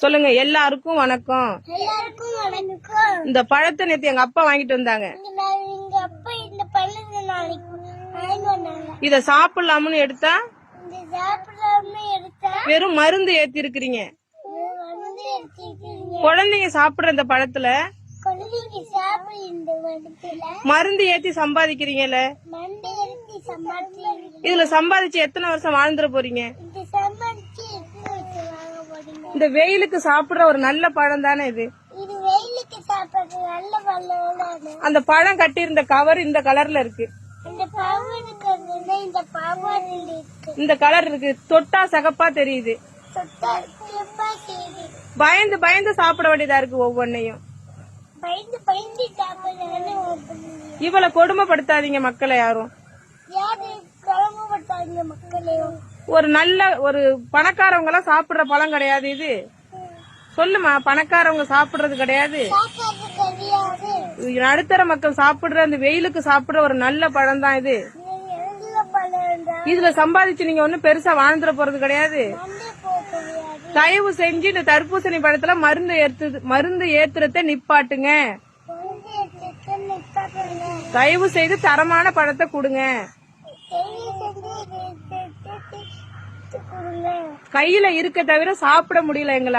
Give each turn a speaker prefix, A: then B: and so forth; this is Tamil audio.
A: சொல்லுங்க எல்லாருக்கும் வணக்கம். இந்த பழத்தை நேத்து எங்க அப்பா வாங்கிட்டு வந்தாங்க. இத சாப்பிடலாம்னு எடுத்தா? வெறும் மருந்து ஏத்தி இருக்கிறீங்க குழந்தைங்க சாப்பிடுற இந்த பழத்துல மருந்து ஏத்தி சம்பாதிக்கிறீங்கல்ல? இதுல சம்பாதிச்சு எத்தனை வருஷம் வாழ்ந்துட போறீங்க
B: இந்த சம்பாதிச்சு எடுத்து வச்சு வாங்க போறீங்க
A: இந்த வெயிலுக்கு சாப்பிடுற ஒரு நல்ல பழம் தானே இது?
B: பழம்
A: அந்த பழம் கட்டியிருந்த கவர் இந்த கலர்ல இருக்கு.
B: இந்த
A: கலர் இருக்கு தொட்டா சகப்பா தெரியுது. பயந்து பயந்து சாப்பிட வேண்டியதா இருக்கு ஒவ்வொன்னையும். இவளை கொடுமைப்படுத்தாதீங்க மக்களை யாரும்.
B: யாரு கிளம்பப்பட்டாங்க மக்களையும்
A: ஒரு நல்ல ஒரு பணக்காரவங்க எல்லாம் சாப்பிடுற பழம் கிடையாது இது. சொல்லுமா பணக்காரவங்க சாப்பிடுறது கிடையாது. நடுத்தர மக்கள் சாப்பிடுற அந்த வெயிலுக்கு சாப்பிடுற ஒரு நல்ல பழம் தான் இது. இதுல சம்பாதிச்சு நீங்க ஒண்ணும் பெருசா வாழ்ந்துட போறது கிடையாது. தயவு செஞ்சு இந்த தர்பூசணி பழத்துல மருந்து ஏத்து மருந்து ஏத்துறத நிப்பாட்டுங்க. தயவு செய்து தரமான பழத்தை
B: கொடுங்க.
A: கையில இருக்க தவிர சாப்பிட முடியல எங்களால.